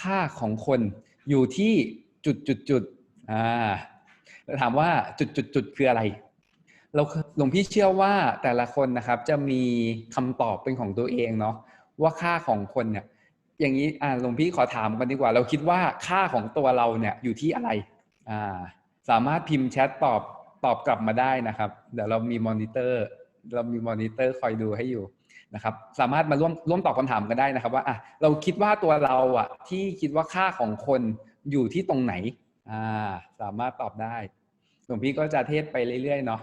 ค่าของคนอยู่ที่จุดจุดจุดอ่าถามว่าจุดจุดจุดคืออะไร เราหลวงพี่เชื่อว่าแต่ละคนนะครับจะมีคำตอบเป็นของตัวเองเนาะว่าค่าของคนเนี่ย อย่างนี้อ่าหลวงพี่ขอถามกันดีกว่า เราคิดว่าค่าของตัวเราเนี่ยอยู่ที่อะไรอ่าสามารถพิมพ์แชทตอบตอบกลับมาได้นะครับ เดี๋ยวเรามีมอนิเตอร์ เรามีมอนิเตอร์คอยดูให้อยู่ นะครับสามารถมาร่วมร่วมตอบคำถามกันได้นะครับ ว่าอะเราคิดว่าตัวเราอะที่คิดว่าค่าของคนอยู่ที่ตรงไหนอ่าสามารถตอบได้หลวงพี่ก็จะเทศไปเรื่อยๆเนาะ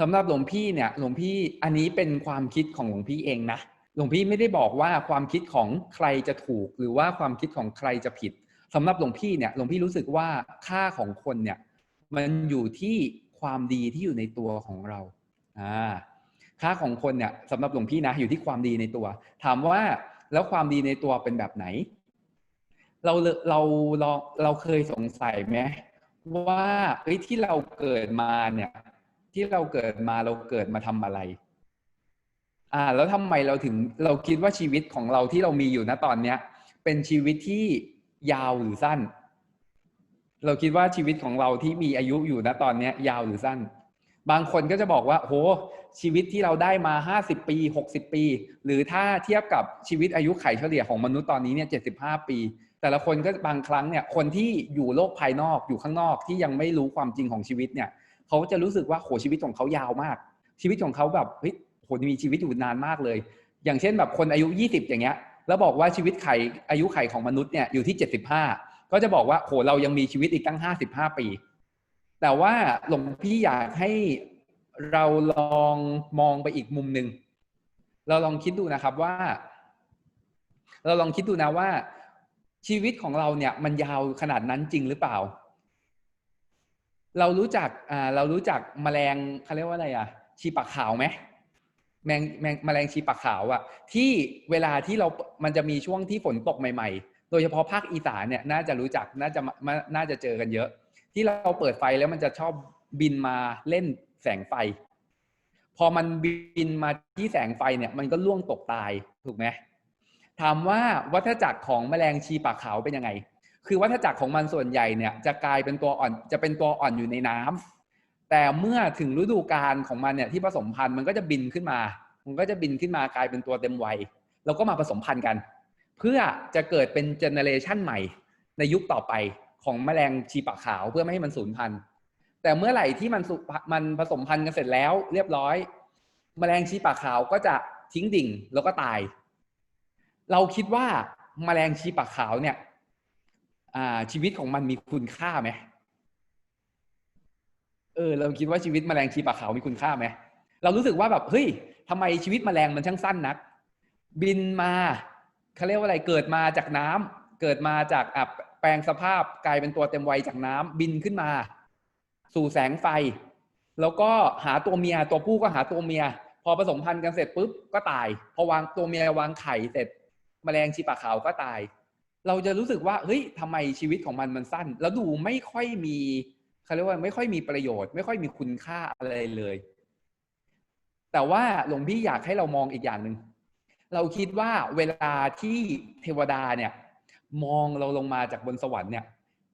สำหรับหลวงพี่เนี่ยหลวงพี่อันนี้เป็นความคิดของหลวงพี่เองนะหลวงพี่ไม่ได้บอกว่าความคิดของใครจะถูก หรือว่าความคิดของใครจะผิดสำหรับหลวงพี่เนี่ยหลวงพี่รู้สึกว่าค่าของคนเนี่ยมันอยู่ที่ความดีที่อยู่ในตัวของเราอ่า ค่าของคนเนี่ยสำหรับหลวงพี่นะอยู่ที่ความดีในตัว ถามว่าแล้วความดีในตัวเป็นแบบไหน เราเราเราเราเคยสงสัยไหมว่าเอ้ยที่เราเกิดมาเนี่ย ที่เราเกิดมาเราเกิดมาทำอะไร อ่า แล้วทำไมเราถึงเราคิดว่าชีวิตของเราที่เรามีอยู่ณตอนเนี้ย เป็นชีวิตที่ยาวหรือสั้น เราคิดว่าชีวิตของเราที่มีอายุอยู่ณตอนเนี้ย ยาวหรือสั้น บางคนก็จะบอกว่าโหชีวิตที่เราได้มา 50 ปี 60 ปี หรือถ้าเทียบกับชีวิตอายุไขเฉลี่ยของมนุษย์ตอนนี้เนี่ย75 ปี แต่ละคนก็บางครั้งเนี่ยคนที่อยู่โลกภายนอกอยู่ข้างนอกที่ยังไม่รู้ความจริงของชีวิตเนี่ยเขาจะรู้สึกว่าโหชีวิตของเขายาวมาก ชีวิตของเขาแบบเฮ้ยโหมีชีวิตอยู่นานมากเลย อย่างเช่นแบบคนอายุ 20 อย่างเงี้ยแล้วบอกว่าชีวิตไขอายุไขของมนุษย์เนี่ยอยู่ที่ 75 ก็จะบอกว่าโหเรายังมีชีวิตอีกตั้ง 55 ปี แต่ว่าหลวงพี่อยากให้เราลองมองไปอีกมุมหนึ่งเราลองคิดดูนะครับว่า เราลองคิดดูนะว่า ชีวิตของเราเนี่ย มันยาวขนาดนั้นจริงหรือเปล่า เรารู้จักอ่าเรารู้จักแมลงเขาเรียกว่าอะไรอะ ชีปากขาวไหมแมงแมงแมลงชีปากขาวอะที่เวลาที่เรามันจะมีช่วงที่ฝนตกใหม่ ๆ โดยเฉพาะภาคอีสานเนี่ย น่าจะรู้จักน่าจะน่าจะเจอกันเยอะ ที่เราเปิดไฟแล้วมันจะชอบบินมาเล่นแสงไฟ พอมันบินมาที่แสงไฟเนี่ย มันก็ล่วงตกตายถูกไหมถามว่าวัฏจักรของแมลงชีปากขาวเป็นยังไง คือวัฏจักรของมันส่วนใหญ่เนี่ย จะกลายเป็นตัวอ่อนจะเป็นตัวอ่อนอยู่ในน้ำแต่เมื่อถึงฤดูกาลของมันเนี่ยที่ผสมพันธุ์มันก็จะบินขึ้นมา มันก็จะบินขึ้นมากลายเป็นตัวเต็มวัยแล้วก็มาผสมพันธุ์กัน เพื่อจะเกิดเป็นเจเนเรชันใหม่ในยุคต่อไป ของแมลงชีปากขาวเพื่อไม่ให้มันสูญพันธุ์ แต่เมื่อไหร่ที่มันสุมันผสมพันธุ์กันเสร็จแล้ว เรียบร้อย แมลงชีปากขาวก็จะทิ้งดิ่งแล้วก็ตาย เราคิดว่าแมลงชีปากขาวเนี่ยชีวิตของมันมีคุณค่าไหมเออเราคิดว่าชีวิตแมลงชีปากขาวมีคุณค่าไหมเรารู้สึกว่าแบบเฮ้ยทำไมชีวิตแมลงมันช่างสั้นนัก บินมาเขาเรียกว่าอะไรเกิดมาจากน้ำเกิดมาจากอับ ลงสภาพกลายเป็นตัวเต็มวัยจากน้ำบินขึ้นมา สู่แสงไฟ แล้วก็หาตัวเมียตัวผู้ก็หาตัวเมีย พอผสมพันธุ์กันเสร็จปุ๊บก็ตาย พอวางตัวเมียวางไข่เสร็จมแมลงชีปากขาวก็ตาย เราจะรู้สึกว่าเฮ้ยทำไมชีวิตของมันมันสั้น แล้วดูไม่ค่อยมีเขาเรียกว่าไม่ค่อยมีประโยชน์ ไม่ค่อยมีคุณค่าอะไรเลย แต่ว่าหลวงพี่อยากให้เรามองอีกอย่างหนึ่งเราคิดว่าเวลาที่เทวดาเนี่ย มองเราลงมาจากบนสวรรค์เนี่ย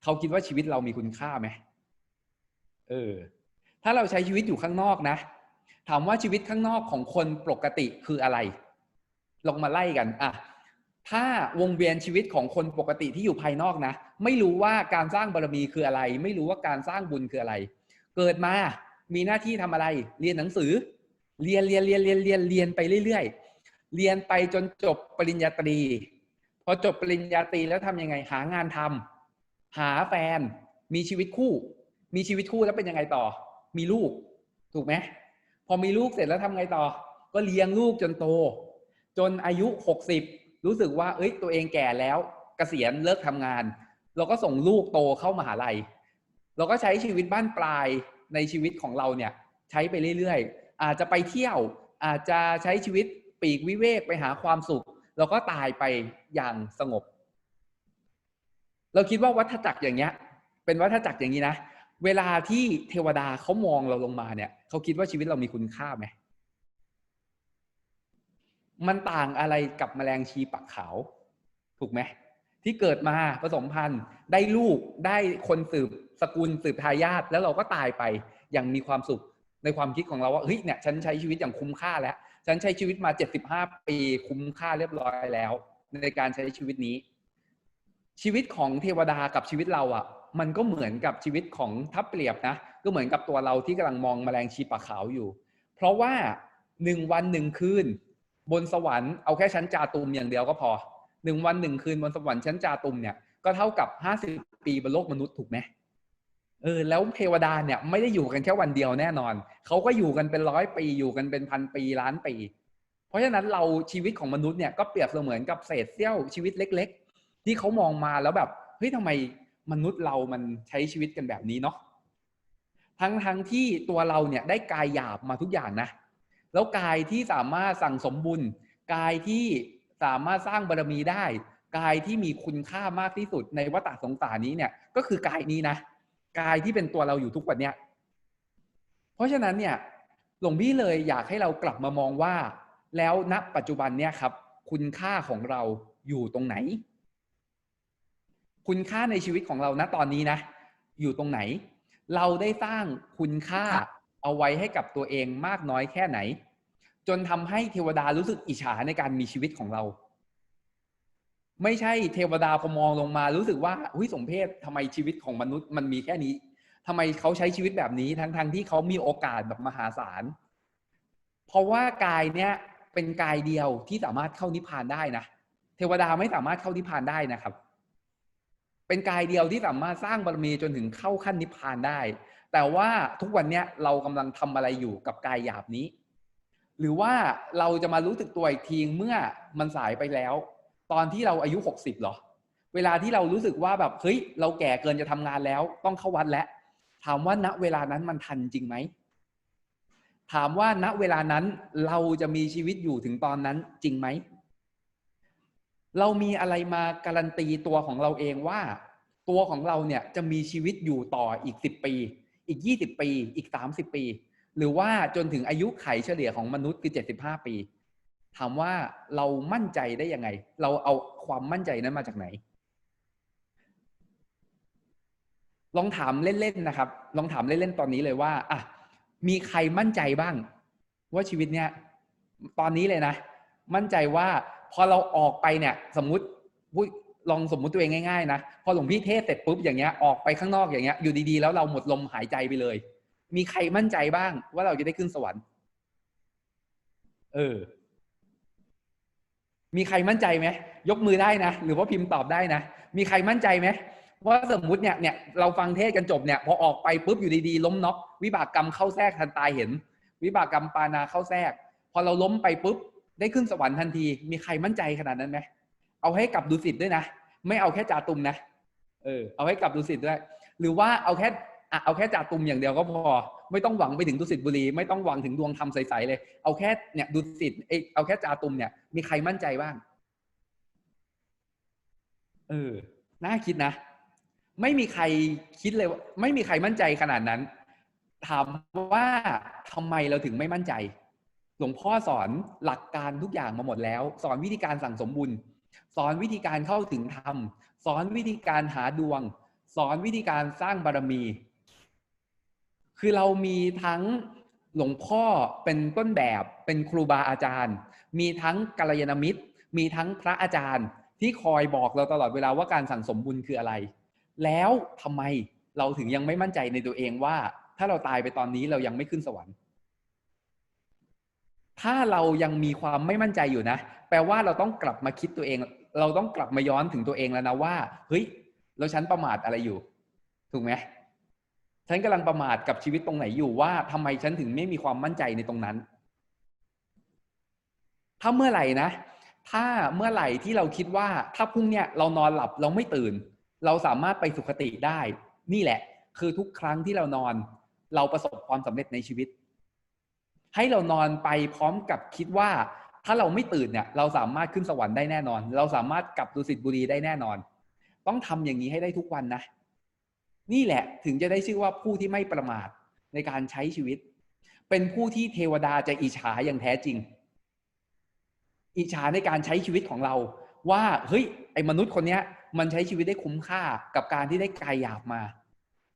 เขาคิดว่าชีวิตเรามีคุณค่าไหมเออ ถ้าเราใช้ชีวิตอยู่ข้างนอกนะ ถามว่าชีวิตข้างนอกของคนปกติคืออะไร ลองมาไล่กันอะถ้าวงเวียนชีวิตของคนปกติที่อยู่ภายนอกนะ ไม่รู้ว่าการสร้างบารมีคืออะไร ไม่รู้ว่าการสร้างบุญคืออะไร เกิดมามีหน้าที่ทำอะไร เรียนหนังสือ เรียนเรียนเรียนเรียนเรียนเรียนไปเรื่อยๆ เรียนไปจนจบปริญญาตรี พอจบปริญญาตรีแล้วทำยังไง หางานทำหาแฟน มีชีวิตคู่ มีชีวิตคู่แล้วเป็นยังไงต่อ มีลูก ถูกไหมพอมีลูกเสร็จแล้วทำไงต่อ ก็เลี้ยงลูกจนโต จนอายุหกสิบรู้สึกว่า เอ้ย ตัวเองแก่แล้วกเกษียณเลิกทำงาน เราก็ส่งลูกโตเข้ามหาลัย เราก็ใช้ชีวิตบ้านปลายในชีวิตของเราเนี่ย ใช้ไปเรื่อยๆ อาจจะไปเที่ยว อาจจะใช้ชีวิตปีกวิเวกไปหาความสุข เราก็ตายไปอย่างสงบ เราคิดว่าวัฏจักรอย่างเงี้ย เป็นวัฏจักรอย่างนี้นะเวลาที่เทวดาเขามองเราลงมาเนี่ยเขาคิดว่าชีวิตเรามีคุณค่าไหมมันต่างอะไรกับแมลงชีปักขาวถูกไหมที่เกิดมาผสมพันธุ์ได้ลูกได้คนสืบสกุลสืบทายาทแล้วเราก็ตายไปอย่างมีความสุขในความคิดของเราว่าเฮ้ยเนี่ยฉันใช้ชีวิตอย่างคุ้มค่าแล้ว ฉันใช้ชีวิตมา 75 ปีคุ้มค่าเรียบร้อยแล้ว ในการใช้ชีวิตนี้ ชีวิตของเทวดากับชีวิตเราอะ มันก็เหมือนกับชีวิตของทัพเปรียบนะ ก็เหมือนกับตัวเราที่กำลังมองแมลงชีปะขาวอยู่ เพราะว่าหนึ่งวันหนึ่งคืน บนสวรรค์เอาแค่ชั้นจาตุมอย่างเดียวก็พอหนึ่งวันหนึ่งคืนบนสวรรค์ชั้นจาตุมเนี่ยก็เท่ากับห้าสิบปีบนโลกมนุษย์ถูกไหม เออแล้วเทวดาเนี่ยไม่ได้อยู่กันแค่วันเดียวแน่นอน เขาก็อยู่กันเป็นร้อยปีอยู่กันเป็นพันปีล้านปี เพราะฉะนั้นเราชีวิตของมนุษย์เนี่ยก็เปรียบเสมือนกับเศษเสี้ยวชีวิตเล็ก ๆ ที่เขามองมาแล้วแบบเฮ้ยทำไมมนุษย์เรามันใช้ชีวิตกันแบบนี้เนาะทั้งทั้งที่ตัวเราเนี่ยได้กายหยาบมาทุกอย่างนะ แล้วกายที่สามารถสั่งสมบุญกายที่สามารถสร้างบารมีได้ กายที่มีคุณค่ามากที่สุดในวัฏสงสารนี้เนี่ยก็คือกายนี้นะ กายที่เป็นตัวเราอยู่ทุกวันเนี้ยเพราะฉะนั้นเนี่ยหลวงพี่เลยอยากให้เรากลับมามองว่า แล้วณปัจจุบันเนี่ยครับ คุณค่าของเราอยู่ตรงไหน คุณค่าในชีวิตของเราณตอนนี้นะ อยู่ตรงไหน เราได้สร้างคุณค่าเอาไว้ให้กับตัวเองมากน้อยแค่ไหน จนทำให้เทวดารู้สึกอิจฉาในการมีชีวิตของเรา ไม่ใช่เทวดาพอมองลงมารู้สึกว่าหุยสมเพศทำไมชีวิตของมนุษย์มันมีแค่นี้ทำไมเขาใช้ชีวิตแบบนี้ทั้งๆทที่เขามีโอกาสแบบมหาศาลเพราะว่ากายเนี้ยเป็นกายเดียวที่สามารถเข้านิพพานได้นะเทวดาไม่สามารถเข้านิพพานได้นะครับ เป็นกายเดียวที่สามารถสร้างบารมีจนถึงเข้าขั้นนิพพานได้ แต่ว่าทุกวันเนี้ยเรากำลังทำอะไรอยู่กับกายหยาบนี้ หรือว่าเราจะมารู้สึกตัวอีกทีเมื่อมันสายไปแล้ว ตอนที่เราอายุหกสิบหรอ เวลาที่เรารู้สึกว่าแบบเฮ้ยเราแก่เกินจะทำงานแล้ว ต้องเข้าวัดแล้ว ถามว่าณเวลานั้นมันทันจริงไหม ถามว่าณเวลานั้นเราจะมีชีวิตอยู่ถึงตอนนั้นจริงไหม เรามีอะไรมาการันตีตัวของเราเองว่า ตัวของเราเนี่ยจะมีชีวิตอยู่ต่ออีกสิบปี อีกยี่สิบปี อีกสามสิบปี หรือว่าจนถึงอายุไขเฉลี่ยของมนุษย์คือเจ็ดสิบห้าปี ถามว่าเรามั่นใจได้ยังไง เราเอาความมั่นใจนั้นมาจากไหน ลองถามเล่นๆนะครับ ลองถามเล่นๆตอนนี้เลยว่าอะมีใครมั่นใจบ้าง ว่าชีวิตเนี้ยตอนนี้เลยนะ มั่นใจว่าพอเราออกไปเนี่ย สมมุติลองสมมุติตัวเองง่ายๆนะพอหลวงพี่เทศเสร็จปุ๊บอย่างเงี้ยออกไปข้างนอกอย่างเงี้ยอยู่ดีๆ แล้วเราหมดลมหายใจไปเลย มีใครมั่นใจบ้างว่าเราจะได้ขึ้นสวรรค์ เออ มีใครมั่นใจไหมยกมือได้นะ หรือว่าพิมพ์ตอบได้นะ มีใครมั่นใจไหมว่าสมมุติเนี่ยเนี่ยเราฟังเทศกันจบเนี่ยพอออกไปปุ๊บอยู่ดีๆล้มน็อกวิบากกรรมเข้าแทรกทันตายเห็น วิบากกรรมปานาเข้าแทรก พอเราล้มไปปุ๊บได้ขึ้นสวรรค์ทันที มีใครมั่นใจขนาดนั้นไหมเอาให้กับดุสิตด้วยนะ ไม่เอาแค่จาตุมนะเออเอาให้กับดุสิตด้วย หรือว่าเอาแค่ อะเอาแค่จ่าตุมอย่างเดียวก็พอ ไม่ต้องหวังไปถึงดุสิตบุรี ไม่ต้องหวังถึงดวงธรรมใสๆเลย เอาแค่เนี่ยดุสิตเอเอาแค่จ่าตุมเนี่ยมีใครมั่นใจบ้างเออน่าคิดนะ ไม่มีใครคิดเลยว่าไม่มีใครมั่นใจขนาดนั้น ถามว่าทำไมเราถึงไม่มั่นใจ หลวงพ่อสอนหลักการทุกอย่างมาหมดแล้ว สอนวิธีการสั่งสมบุญ สอนวิธีการเข้าถึงธรรม สอนวิธีการหาดวง สอนวิธีการสร้างบารมี คือเรามีทั้งหลวงพ่อเป็นต้นแบบเป็นครูบาอาจารย์ มีทั้งกัลยาณมิตร มีทั้งพระอาจารย์ที่คอยบอกเราตลอดเวลาว่าการสั่งสมบุญคืออะไร แล้วทำไมเราถึงยังไม่มั่นใจในตัวเองว่า ถ้าเราตายไปตอนนี้เรายังไม่ขึ้นสวรรค์ถ้าเรายังมีความไม่มั่นใจอยู่นะ แปลว่าเราต้องกลับมาคิดตัวเอง เราต้องกลับมาย้อนถึงตัวเองแล้วนะว่า เฮ้ยแล้วฉันประมาทอะไรอยู่ ถูกไหม ฉันกำลังประมาทกับชีวิตตรงไหนอยู่ว่าทำไมฉันถึงไม่มีความมั่นใจในตรงนั้น ถ้าเมื่อไหร่นะ ถ้าเมื่อไหร่ที่เราคิดว่า ถ้าพรุ่งเนี้ยเรานอนหลับเราไม่ตื่น เราสามารถไปสุคติได้ นี่แหละ คือทุกครั้งที่เรานอน เราประสบความสำเร็จในชีวิต ให้เรานอนไปพร้อมกับคิดว่า ถ้าเราไม่ตื่นเนี่ย เราสามารถขึ้นสวรรค์ได้แน่นอน เราสามารถกลับดุสิตบุรีได้แน่นอน ต้องทำอย่างนี้ให้ได้ทุกวันนะ นี่แหละถึงจะได้ชื่อว่าผู้ที่ไม่ประมาทในการใช้ชีวิต เป็นผู้ที่เทวดาจะอิจฉาอย่างแท้จริง อิจฉาในการใช้ชีวิตของเรา ว่าเฮ้ยไอ้มนุษย์คนเนี้ย มันใช้ชีวิตได้คุ้มค่ากับการที่ได้กายหยาบมา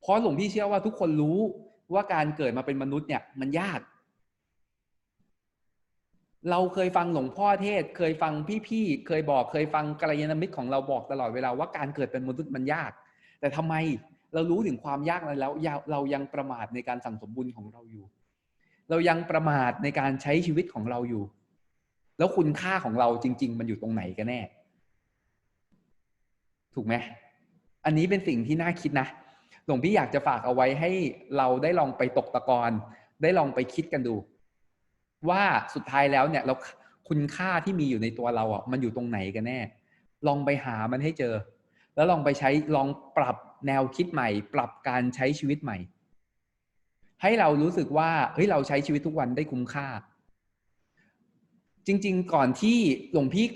เพราะหลวงพี่เชื่อว่าทุกคนรู้ว่าการเกิดมาเป็นมนุษย์เนี่ยมันยาก เราเคยฟังหลวงพ่อเทศ เคยฟังพี่ๆเคยบอกเคยฟังกัลยาณมิตรของเราบอกตลอดเวลาว่าการเกิดเป็นมนุษย์มันยาก แต่ทำไม เรารู้ถึงความยากนั้นแล้วเรายังประมาทในการสั่งสมบุญของเราอยู่ เรายังประมาทในการใช้ชีวิตของเราอยู่ แล้วคุณค่าของเราจริง ๆ มันอยู่ตรงไหนกันแน่ ถูกไหมอันนี้เป็นสิ่งที่น่าคิดนะหลวงพี่อยากจะฝากเอาไว้ให้เราได้ลองไปตกตะกอนได้ลองไปคิดกันดู ว่าสุดท้ายแล้วเนี่ยเราคุณค่าที่มีอยู่ในตัวเราอะมันอยู่ตรงไหนกันแน่ ลองไปหามันให้เจอ แล้วลองไปใช้ลองปรับแนวคิดใหม่ ปรับการใช้ชีวิตใหม่ ให้เรารู้สึกว่าเฮ้ยเราใช้ชีวิตทุกวันได้คุ้มค่า จริง ๆ ก่อนที่หลวงพี่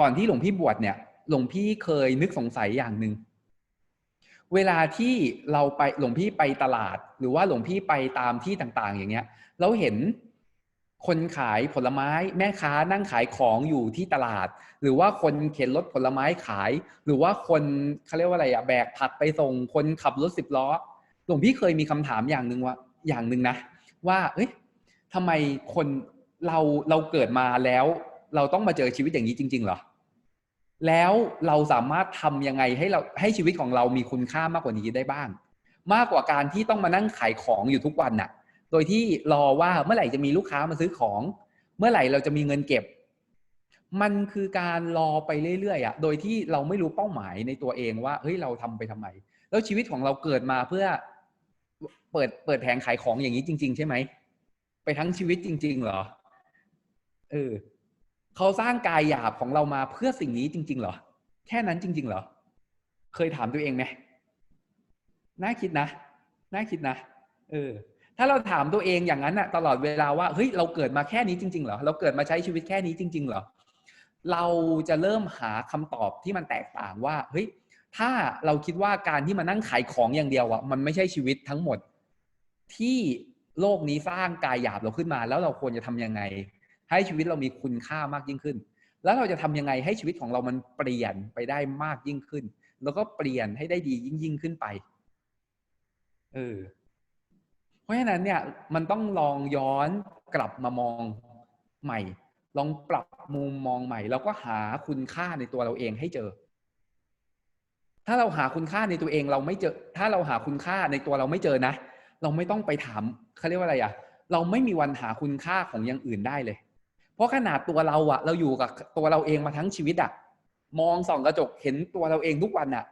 ก่อนที่หลวงพี่บวชเนี่ย หลวงพี่เคยนึกสงสัยอย่างหนึ่งเวลาที่เราไปหลวงพี่ไปตลาด หรือว่าหลวงพี่ไปตามที่ต่าง ๆ อย่างเงี้ย เราเห็น คนขายผลไม้แม่ค้านั่งขายของอยู่ที่ตลาด หรือว่าคนเข็นรถผลไม้ขาย หรือว่าคนเขาเรียกว่าอะไรอะแบกผักไปส่งคนขับรถสิบล้อหลวงพี่เคยมีคำถามอย่างหนึ่งว่าอย่างหนึ่งนะว่า เอ้ยทำไมคนเราเราเกิดมาแล้ว เราต้องมาเจอชีวิตอย่างนี้จริง ๆ เหรอแล้วเราสามารถทำยังไงให้เราให้ชีวิตของเรามีคุณค่ามากกว่านี้ได้บ้าง มากกว่าการที่ต้องมานั่งขายของอยู่ทุกวันน่ะ โดยที่รอว่าเมื่อไหร่จะมีลูกค้ามาซื้อของ เมื่อไหร่เราจะมีเงินเก็บ มันคือการรอไปเรื่อยๆอะโดยที่เราไม่รู้เป้าหมายในตัวเองว่าเฮ้ยเราทำไปทำไม แล้วชีวิตของเราเกิดมาเพื่อเปิดเปิดแผงขายของอย่างนี้จริง ๆ ใช่ไหมไปทั้งชีวิตจริง ๆ เหรอเออเขาสร้างกายหยาบของเรามาเพื่อสิ่งนี้จริง ๆ เหรอ แค่นั้นจริง ๆ เหรอ เคยถามตัวเองไหมน่าคิดนะ น่าคิดนะ เออ ถ้าเราถามตัวเองอย่างนั้นอะตลอดเวลาว่าเฮ้ยเราเกิดมาแค่นี้จริงๆเหรอเราเกิดมาใช้ชีวิตแค่นี้จริง ๆเหรอเราจะเริ่มหาคำตอบที่มันแตกต่างว่าเฮ้ยถ้าเราคิดว่าการที่มานั่งขายของอย่างเดียวอะมันไม่ใช่ชีวิตทั้งหมด ที่โลกนี้สร้างกายหยาบเราขึ้นมา แล้วเราควรจะทํำยังไง ให้ชีวิตเรามีคุณค่ามากยิ่งขึ้น แล้วเราจะทำยังไงให้ชีวิตของเรามันเปลี่ยนไปได้มากยิ่งขึ้น แล้วก็เปลี่ยนให้ได้ดียิ่งยิ่งขึ้นไปเออ ราะฉะนั้นเนี่ยมันต้องลองย้อนกลับมามองใหม่ ลองปรับมุมมองใหม่ แล้วก็หาคุณค่าในตัวเราเองให้เจอ ถ้าเราหาคุณค่าในตัวเองเราไม่เจอ ถ้าเราหาคุณค่าในตัวเราไม่เจอนะ เราไม่ต้องไปถามเขาเรียกว่าอะไรอะเราไม่มีวันหาคุณค่าของอย่างอื่นได้เลย เพราะขนาดตัวเราอะเราอยู่กับตัวเราเองมาทั้งชีวิตอะมองส่องกระจกเห็นตัวเราเองทุกวันอะ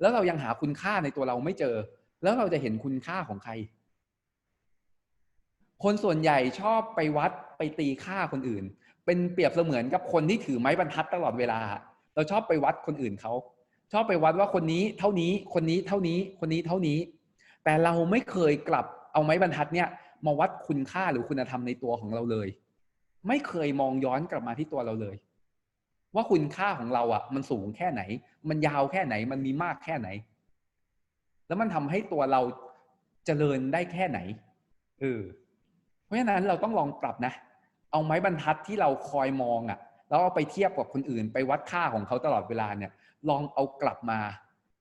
แล้วเรายังหาคุณค่าในตัวเราไม่เจอ แล้วเราจะเห็นคุณค่าของใคร คนส่วนใหญ่ชอบไปวัดไปตีค่าคนอื่น เป็นเปรียบเสมือนกับคนที่ถือไม้บรรทัดตลอดเวลา เราชอบไปวัดคนอื่นเขาชอบไปวัดว่าคนนี้เท่านี้คนนี้เท่านี้คนนี้เท่านี้ แต่เราไม่เคยกลับเอาไม้บรรทัดเนี่ยมาวัดคุณค่าหรือคุณธรรมในตัวของเราเลย ไม่เคยมองย้อนกลับมาที่ตัวเราเลย ว่าคุณค่าของเราอะ มันสูงแค่ไหน มันยาวแค่ไหน มันมีมากแค่ไหน แล้วมันทำให้ตัวเราเจริญได้แค่ไหนเออ เพราะฉะนั้นเราต้องลองปรับนะ เอาไม้บรรทัดที่เราคอยมองอะแล้วเอาไปเทียบกับคนอื่น ไปวัดค่าของเขาตลอดเวลาเนี่ย ลองเอากลับมา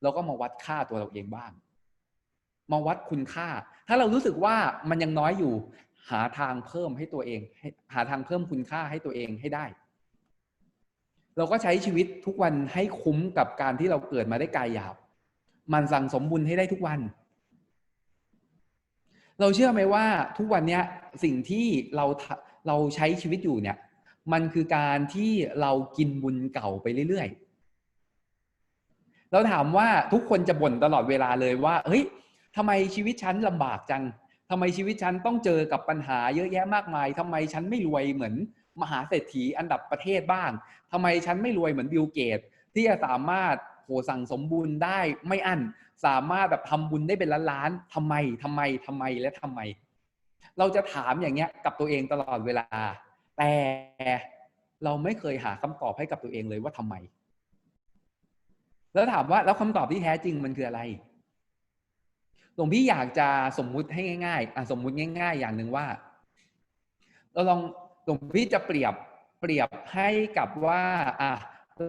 แล้วก็มาวัดค่าตัวเราเองบ้าง มาวัดคุณค่า ถ้าเรารู้สึกว่ามันยังน้อยอยู่ หาทางเพิ่มให้ตัวเองหาทางเพิ่มคุณค่าให้ตัวเองให้ได้ เราก็ใช้ชีวิตทุกวันให้คุ้มกับการที่เราเกิดมาได้กายหยาบ มันสั่งสมบุญให้ได้ทุกวัน เราเชื่อไหมว่าทุกวันเนี้ยสิ่งที่เราเราใช้ชีวิตอยู่เนี่ย มันคือการที่เรากินบุญเก่าไปเรื่อยๆ เราถามว่าทุกคนจะบ่นตลอดเวลาเลยว่าเฮ้ยทำไมชีวิตฉันลำบากจังทำไมชีวิตฉันต้องเจอกับปัญหาเยอะแยะมากมายทำไมฉันไม่รวยเหมือนมหาเศรษฐีอันดับประเทศบ้างทำไมฉันไม่รวยเหมือนบิลเกตที่จะสามารถโหสั่งสมบูรณ์ได้ไม่อั้น สามารถแบบทำบุญได้เป็นล้านล้านทำไมทำไมทำไมและทำไม เราจะถามอย่างเงี้ยกับตัวเองตลอดเวลา แต่เราไม่เคยหาคำตอบให้กับตัวเองเลยว่าทำไม แล้วถามว่าแล้วคำตอบที่แท้จริงมันคืออะไรหลวงพี่อยากจะสมมุติให้ง่ายๆอะสมมุติง่าย ๆ อย่างหนึ่งว่า เราลองหลวงพี่จะเปรียบเปรียบให้กับว่า อะ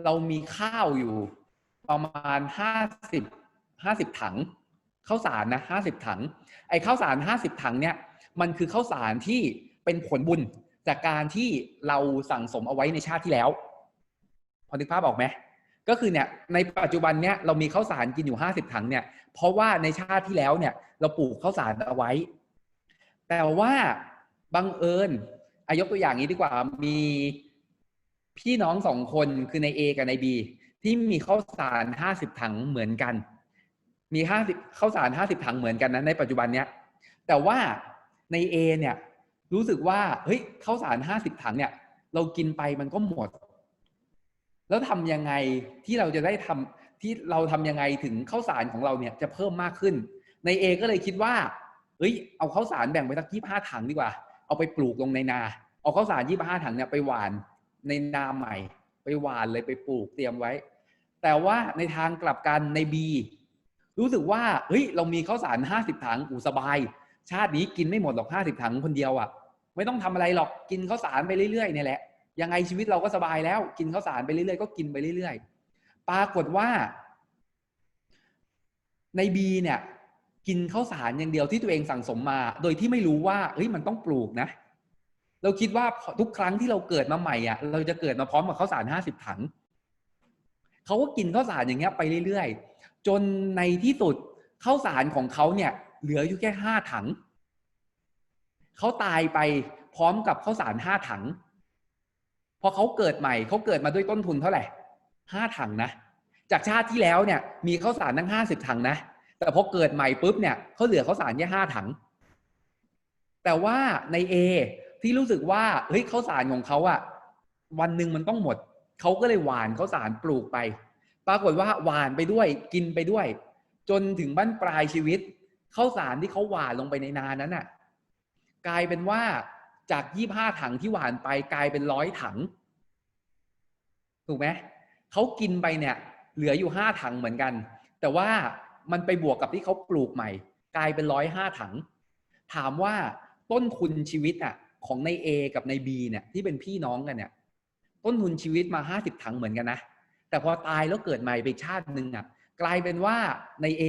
เรามีข้าวอยู่ประมาณห้าสิบ ห้าสิบถังข้าวสารนะห้าสิบถัง ไอ้ข้าวสารห้าสิบถังเนี่ยมันคือข้าวสารที่เป็นผลบุญจากการที่เราสั่งสมเอาไว้ในชาติที่แล้ว พอนึกภาพออกไหมก็คือเนี่ยในปัจจุบันเนี่ยเรามีข้าวสารกินอยู่ห้าสิบถังเนี่ย เพราะว่าในชาติที่แล้วเนี่ย เราปลูกข้าวสารเอาไว้ แต่ว่าบังเอิญอายกตัวอย่างนี้ดีกว่ามีพี่น้องสองคนคือในเอกับในบีที่มีข้าวสารห้าสิบถังเหมือนกัน มีห้าสิบข้าวสารห้าสิบถังเหมือนกันนะในปัจจุบันเนี้ยแต่ว่าในเอเนี่ยรู้สึกว่าเฮ้ยข้าวสารห้าสิบถังเนี่ย เรากินไปมันก็หมด แล้วทำยังไงที่เราจะได้ทำที่เราทำยังไงถึงข้าวสารของเราเนี่ยจะเพิ่มมากขึ้น ในเอก็เลยคิดว่าเฮ้ยเอาข้าวสารแบ่งไปสักยี่ห้าถังดีกว่า เอาไปปลูกลงในนา เอาข้าวสารยี่ห้าถังเนี่ยไปหวานในนาใหม่ ไปหวานเลยไปปลูกเตรียมไว้ แต่ว่าในทางกลับกันในบี รู้สึกว่าเฮ้ยเรามีข้าวสารห้าสิบถังอูสบาย ชาตินี้กินไม่หมดหรอกห้าสิบถังคนเดียวอะ่ะ ไม่ต้องทำอะไรหรอกกินข้าวสารไปเรื่อยๆเนี่ยแหละยังไงชีวิตเราก็สบายแล้ว กินข้าวสารไปเรื่อยๆก็กินไปเรื่อยๆ ปรากฏว่า ในบีเนี่ย กินข้าวสารอย่างเดียวที่ตัวเองสั่งสมมา โดยที่ไม่รู้ว่าเฮ้ยมันต้องปลูกนะ เราคิดว่าทุกครั้งที่เราเกิดมาใหม่อะ เราจะเกิดมาพร้อมกับข้าวสารห้าสิบถังเขาก็กินข้าวสารอย่างเงี้ยไปเรื่อยๆ จนในที่สุดข้าวสารของเขาเนี่ย เหลืออยู่แค่ห้าถัง เขาตายไปพร้อมกับข้าวสารห้าถัง พอเขาเกิดใหม่เขาเกิดมาด้วยต้นทุนเท่าไหร่ห้าถังนะจากชาติที่แล้วเนี่ย มีข้าวสารทั้งห้าสิบถังนะแต่พอเกิดใหม่ปุ๊บเนี่ยเขาเหลือข้าวสารแค่ห้าถัง แต่ว่าในเอที่รู้สึกว่าเฮ้ยข้าวสารของเขาอะวันหนึ่งมันต้องหมดเขาก็เลยหวานข้าวสารปลูกไป ปรากฏว่าหวานไปด้วยกินไปด้วย จนถึงบั้นปลายชีวิตข้าวสารที่เขาหวานลงไปในนานั้นน่ะ กลายเป็นว่าจากยี่ห้าถังที่หวานไปกลายเป็นร้อยถัง ถูกไหมเขากินไปเนี่ย เหลืออยู่ห้าถังเหมือนกัน แต่ว่ามันไปบวกกับที่เขาปลูกใหม่ กลายเป็นร้อยห้าถัง ถามว่าต้นทุนชีวิตอะ ของใน A กับใน B เนี่ยที่เป็นพี่น้องกันเนี่ย ต้นทุนชีวิตมาห้าสิบถังเหมือนกันนะ แต่พอตายแล้วเกิดใหม่ไปชาติหนึ่งอะกลายเป็นว่าใน A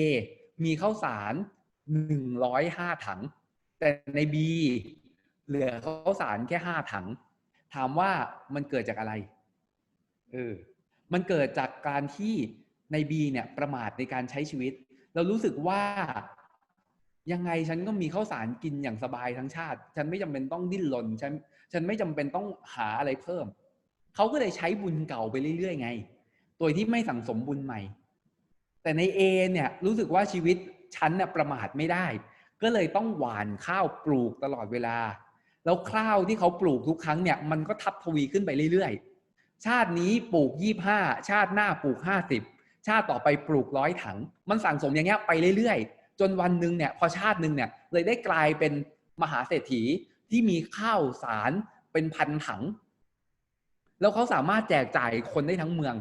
มีข้าวสารหนึ่งร้อยห้าถัง แต่ใน B เหลือข้าวสารแค่ห้าถัง ถามว่ามันเกิดจากอะไรเออมันเกิดจากการที่ใน B เนี่ยประมาทในการใช้ชีวิต เรารู้สึกว่ายังไงฉันก็มีข้าวสารกินอย่างสบายทั้งชาติ ฉันไม่จำเป็นต้องดิ้นรนฉันฉันไม่จำเป็นต้องหาอะไรเพิ่ม เขาก็เลยใช้บุญเก่าไปเรื่อยๆไง โดยที่ไม่สั่งสมบุญใหม่ แต่ในเอเนี่ยรู้สึกว่าชีวิตฉันน่ะประมาทไม่ได้ ก็เลยต้องหวานข้าวปลูกตลอดเวลา แล้วข้าวที่เขาปลูกทุกครั้งเนี่ยมันก็ทับทวีขึ้นไปเรื่อยๆ ชาตินี้ปลูกยี่ห้าชาติหน้าปลูกห้าสิบชาติต่อไปปลูกร้อยถัง มันสั่งสมอย่างเงี้ยไปเรื่อยๆ จนวันหนึ่งเนี่ยพอชาติหนึ่งเนี่ยเลยได้กลายเป็นมหาเศรษฐีที่มีข้าวสารเป็นพันถัง แล้วเขาสามารถแจกจ่ายคนได้ทั้งเมือง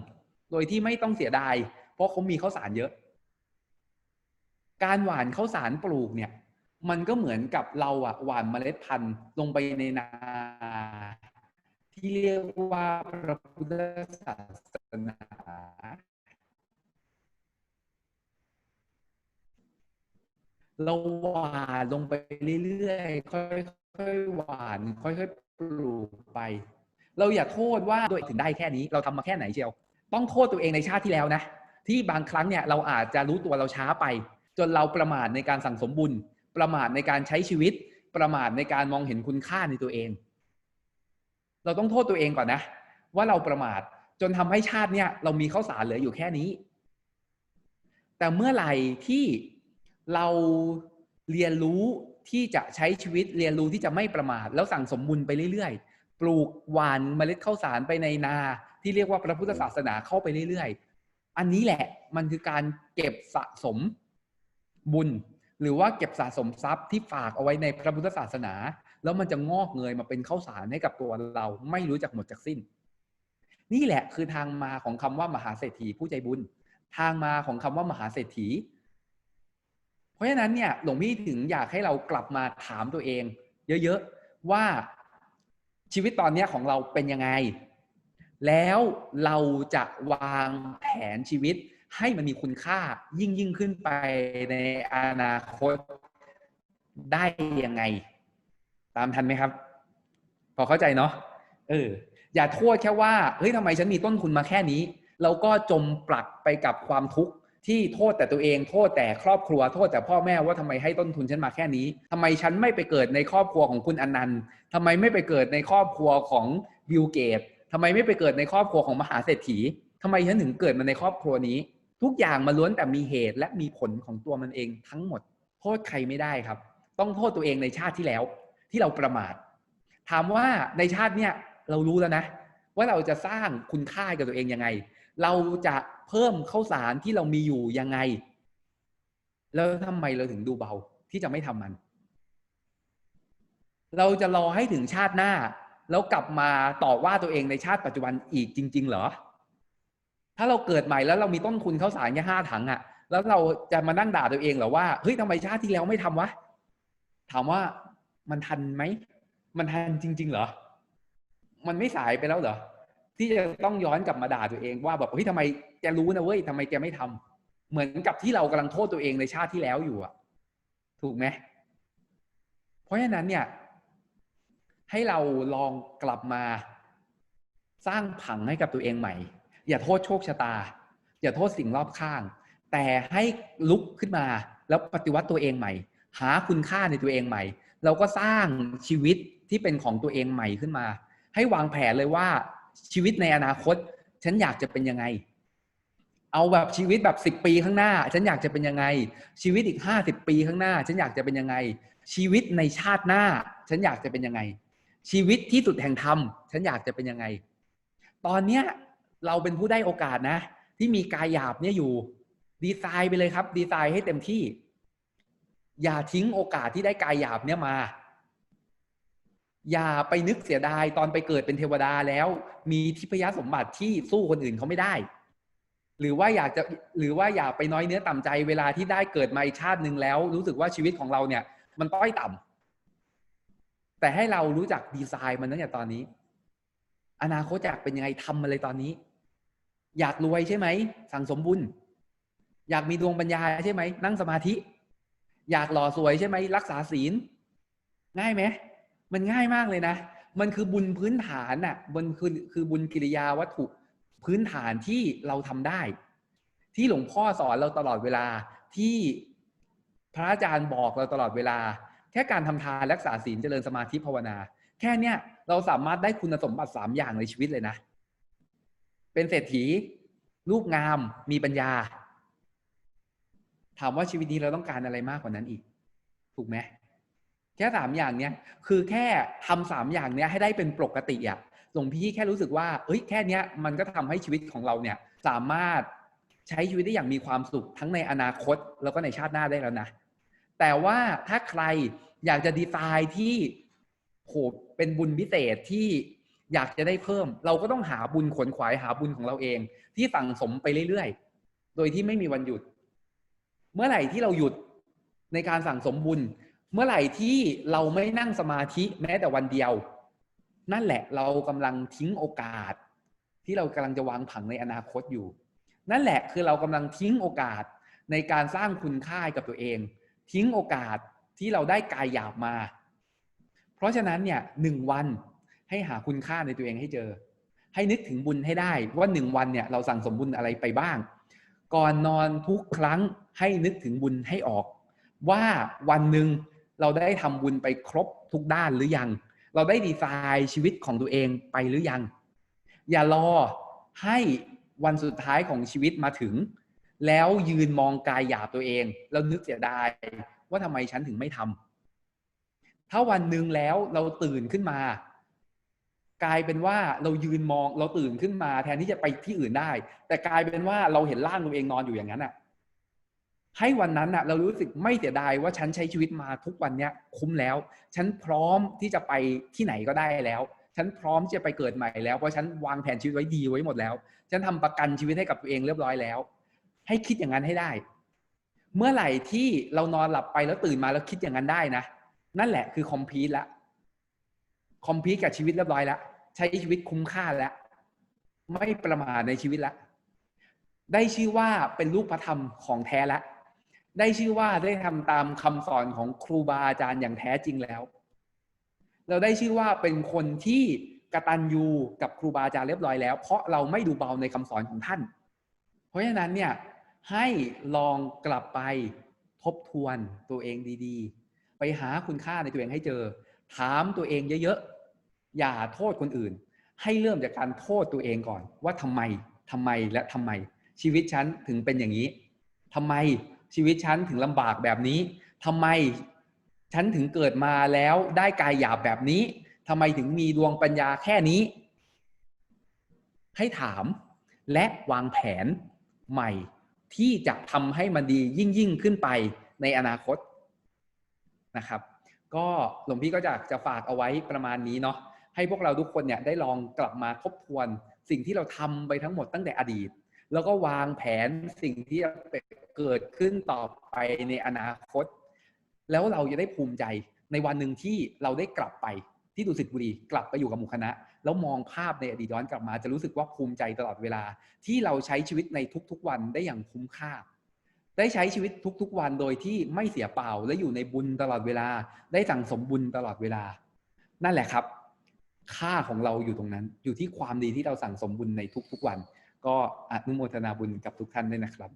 โดยที่ไม่ต้องเสียดาย เพราะเขามีข้าวสารเยอะ การหว่านข้าวสารปลูกเนี่ย มันก็เหมือนกับเราอะหว่านเมล็ดพันธุ์ลงไปในนา ที่เรียกว่าพระพุทธศาสนาเราหวานลงไปเรื่อยๆ ค่อยๆ หวาน ค่อยๆ ปลูกไป เราอย่าโทษว่าตัวเองถึงได้แค่นี้ เราทำมาแค่ไหนเชียว ต้องโทษตัวเองในชาติที่แล้วนะ ที่บางครั้งเนี่ยเราอาจจะรู้ตัวเราช้าไป จนเราประมาทในการสั่งสมบุญ ประมาทในการใช้ชีวิต ประมาทในการมองเห็นคุณค่าในตัวเอง เราต้องโทษตัวเองก่อนนะ ว่าเราประมาทจนทำให้ชาติเนี่ยเรามีข้าวสารเหลืออยู่แค่นี้ แต่เมื่อไหร่ที่เราเรียนรู้ที่จะใช้ชีวิตเรียนรู้ที่จะไม่ประมาท แล้วสั่งสมบุญไปเรื่อยๆ ปลูกหวานเมล็ดข้าวสารไปในนา ที่เรียกว่าพระพุทธศาสนาเข้าไปเรื่อยๆ อันนี้แหละมันคือการเก็บสะสมบุญ หรือว่าเก็บสะสมทรัพย์ที่ฝากเอาไว้ในพระพุทธศาสนา แล้วมันจะงอกเงยมาเป็นข้าวสารให้กับตัวเราไม่รู้จักหมดจากสิ้น นี่แหละคือทางมาของคำว่ามหาเศรษฐีผู้ใจบุญ ทางมาของคำว่ามหาเศรษฐี เพราะฉะนั้นเนี่ยหลวงพี่ถึงอยากให้เรากลับมาถามตัวเอง เยอะๆว่าชีวิตตอนนี้ของเราเป็นยังไง แล้วเราจะวางแผนชีวิตให้มันมีคุณค่ายิ่งยิ่งขึ้นไปในอนาคตได้ยังไง ตามทันไหมครับ พอเข้าใจเนาะเออ อย่าโทษแค่ว่าเฮ้ยทำไมฉันมีต้นทุนมาแค่นี้เราก็จมปลักไปกับความทุกข์ที่โทษแต่ตัวเอง โทษแต่ครอบครัว โทษแต่พ่อแม่ว่าทำไมให้ต้นทุนฉันมาแค่นี้ทำไมฉันไม่ไปเกิดในครอบครัวของคุณอนันต์ทำไมไม่ไปเกิดในครอบครัวของบิลเกต ทำไมไม่ไปเกิดในครอบครัวของมหาเศรษฐีทำไมฉันถึงเกิดมาในครอบครัวนี้ ทุกอย่างมาล้วนแต่มีเหตุและมีผลของตัวมันเองทั้งหมด โทษใครไม่ได้ครับ ต้องโทษตัวเองในชาติที่แล้ว ที่เราประมาท ถามว่าในชาติเนี้ยเรารู้แล้วนะ ว่าเราจะสร้างคุณค่ากับตัวเองยังไง เราจะเพิ่มข้าวสารที่เรามีอยู่ยังไง แล้วทำไมเราถึงดูเบาที่จะไม่ทำมัน เราจะรอให้ถึงชาติหน้า แล้วกลับมาต่อว่าตัวเองในชาติปัจจุบันอีกจริง ๆ เหรอ ถ้าเราเกิดใหม่แล้วเรามีต้นทุนข้าวสารแค่ห้าถังอะแล้วเราจะมานั่งด่าตัวเองเหรอว่าเฮ้ยทำไมชาติที่แล้วไม่ทำวะ ถามว่ามันทันไหมมันทันจริง ๆ เหรอ มันไม่สายไปแล้วเหรอที่จะต้องย้อนกลับมาด่าตัวเองว่าแบบเฮ้ยทำไมแกรู้นะเว้ยทำไมแกไม่ทำเหมือนกับที่เรากำลังโทษตัวเองในชาติที่แล้วอยู่อะถูกไหมเพราะฉะนั้นเนี่ย ให้เราลองกลับมา สร้างผังให้กับตัวเองใหม่ อย่าโทษโชคชะตา อย่าโทษสิ่งรอบข้าง แต่ให้ลุกขึ้นมาแล้วปฏิวัติตัวเองใหม่ หาคุณค่าในตัวเองใหม่ เราก็สร้างชีวิตที่เป็นของตัวเองใหม่ขึ้นมา ให้วางแผนเลยว่าชีวิตในอนาคต ฉันอยากจะเป็นยังไง เอาแบบชีวิตแบบสิบปีข้างหน้า ฉันอยากจะเป็นยังไง ชีวิตอีกห้าสิบปีข้างหน้า ฉันอยากจะเป็นยังไง ชีวิตในชาติหน้า ฉันอยากจะเป็นยังไง ชีวิตที่สุดแห่งธรรมฉันอยากจะเป็นยังไง ตอนเนี้ยเราเป็นผู้ได้โอกาสนะ ที่มีกายหยาบเนี่ยอยู่ ดีไซน์ไปเลยครับ ดีไซน์ให้เต็มที่ อย่าทิ้งโอกาสที่ได้กายหยาบเนี่ยมา อย่าไปนึกเสียดายตอนไปเกิดเป็นเทวดาแล้ว มีทิพยสมบัติที่สู้คนอื่นเขาไม่ได้หรือว่าอยากจะหรือว่าอย่าไปน้อยเนื้อต่ำใจเวลาที่ได้เกิดมาอีกชาติหนึ่งแล้ว รู้สึกว่าชีวิตของเราเนี่ย มันต้อยต่ำ แต่ให้เรารู้จักดีไซน์มันตั้งแต่ตอนนี้ อนาคตอยากเป็นยังไงทำมาเลยตอนนี้ อยากรวยใช่ไหม สั่งสมบุญ อยากมีดวงปัญญาใช่ไหม นั่งสมาธิ อยากหล่อสวยใช่ไหม รักษาศีล ง่ายไหม มันง่ายมากเลยนะ มันคือบุญพื้นฐานน่ะ มันคือคือบุญกิริยาวัตถุพื้นฐานที่เราทำได้ ที่หลวงพ่อสอนเราตลอดเวลาที่พระอาจารย์บอกเราตลอดเวลา แค่การทำทานรักษาศีลเจริญสมาธิภาวนา แค่เนี้ยเราสามารถได้คุณสมบัติสามอย่างในชีวิตเลยนะ เป็นเศรษฐี รูปงามมีปัญญา ถามว่าชีวิตนี้เราต้องการอะไรมากกว่านั้นอีก ถูกไหมแค่สามอย่างเนี้ยคือแค่ทำสามอย่างเนี้ยให้ได้เป็นปกติอะหลวงพี่แค่รู้สึกว่าเอ้ยแค่เนี้ยมันก็ทำให้ชีวิตของเราเนี่ย สามารถใช้ชีวิตได้อย่างมีความสุขทั้งในอนาคตแล้วก็ในชาติหน้าได้แล้วนะ แต่ว่าถ้าใครอยากจะดีไซน์ที่โหเป็นบุญพิเศษที่อยากจะได้เพิ่ม เราก็ต้องหาบุญขนขวายหาบุญของเราเอง ที่สั่งสมไปเรื่อยๆ โดยที่ไม่มีวันหยุด เมื่อไหร่ที่เราหยุดในการสั่งสมบุญ เมื่อไหร่ที่เราไม่นั่งสมาธิแม้แต่วันเดียว นั่นแหละเรากำลังทิ้งโอกาส ที่เรากำลังจะวางผังในอนาคตอยู่ นั่นแหละคือเรากำลังทิ้งโอกาสในการสร้างคุณค่ากับตัวเอง ทิ้งโอกาสที่เราได้กายหยาบมา เพราะฉะนั้นเนี่ยหนึ่งวันให้หาคุณค่าในตัวเองให้เจอ ให้นึกถึงบุญให้ได้ว่าหนึ่งวันเนี่ยเราสั่งสมบุญอะไรไปบ้าง ก่อนนอนทุกครั้งให้นึกถึงบุญให้ออก ว่าวันหนึ่งเราได้ทำบุญไปครบทุกด้านหรือยัง เราได้ดีไซน์ชีวิตของตัวเองไปหรือยัง อย่ารอให้วันสุดท้ายของชีวิตมาถึง แล้วยืนมองกายหยาบตัวเอง แล้วนึกเสียดาย ว่าทำไมฉันถึงไม่ทำถ้าวันหนึ่งแล้วเราตื่นขึ้นมา กลายเป็นว่าเรายืนมองเราตื่นขึ้นมา แทนที่จะไปที่อื่นได้ แต่กลายเป็นว่าเราเห็นร่างตัวเองนอนอยู่อย่างนั้นอะ ให้วันนั้นอะ เรารู้สึกไม่เสียดายว่าฉันใช้ชีวิตมาทุกวันเนี้ยคุ้มแล้ว ฉันพร้อมที่จะไปที่ไหนก็ได้แล้วฉันพร้อมที่จะไปเกิดใหม่แล้ว เพราะฉันวางแผนชีวิตไว้ดีไว้หมดแล้ว ฉันทำประกันชีวิตให้กับตัวเองเรียบร้อยแล้ว ให้คิดอย่างนั้นให้ได้ เมื่อไหร่ที่เรานอนหลับไปแล้วตื่นมาแล้วคิดอย่างนั้นได้นะ นั่นแหละคือคอมพีทละคอมพีทกับชีวิตเรียบร้อยแล้วใช้ชีวิตคุ้มค่าแล้วไม่ประมาทในชีวิตละได้ชื่อว่าเป็นลูกพระธรรมของแท้ละได้ชื่อว่าได้ทำตามคำสอนของครูบาอาจารย์อย่างแท้จริงแล้ว เราได้ชื่อว่าเป็นคนที่กระตัญญูกับครูบาอาจารย์เรียบร้อยแล้ว เพราะเราไม่ดูเบาในคำสอนของท่าน เพราะฉะนั้นเนี่ย ให้ลองกลับไปทบทวนตัวเองดีๆ ไปหาคุณค่าในตัวเองให้เจอ ถามตัวเองเยอะๆ อย่าโทษคนอื่น ให้เริ่มจากการโทษตัวเองก่อน ว่าทำไมทำไมและทำไม ชีวิตฉันถึงเป็นอย่างนี้ทำไมชีวิตฉันถึงลำบากแบบนี้ทำไมฉันถึงเกิดมาแล้วได้กายหยาบแบบนี้ทำไมถึงมีดวงปัญญาแค่นี้ ให้ถามและวางแผนใหม่ ที่จะทำให้มันดียิ่งยิ่งขึ้นไปในอนาคตนะครับ ก็หลวงพี่ก็จะจะฝากเอาไว้ประมาณนี้เนาะให้พวกเราทุกคนเนี่ยได้ลองกลับมาทบทวน สิ่งที่เราทำไปทั้งหมดตั้งแต่อดีต แล้วก็วางแผนสิ่งที่จะเกิดขึ้นต่อไปในอนาคต แล้วเราจะได้ภูมิใจในวันหนึ่งที่เราได้กลับไปที่ดุสิตบุรีกลับไปอยู่กับหมู่คณะ แล้วมองภาพในอดีตย้อนกลับมา จะรู้สึกว่าภูมิใจตลอดเวลา ที่เราใช้ชีวิตในทุกๆวันได้อย่างคุ้มค่า ได้ใช้ชีวิตทุกๆวันโดยที่ไม่เสียเปล่าและอยู่ในบุญตลอดเวลา ได้สั่งสมบุญตลอดเวลา นั่นแหละครับ ค่าของเราอยู่ตรงนั้น อยู่ที่ความดีที่เราสั่งสมบุญในทุกๆวัน ก็อนุโมทนาบุญกับทุกท่านด้วยนะครับ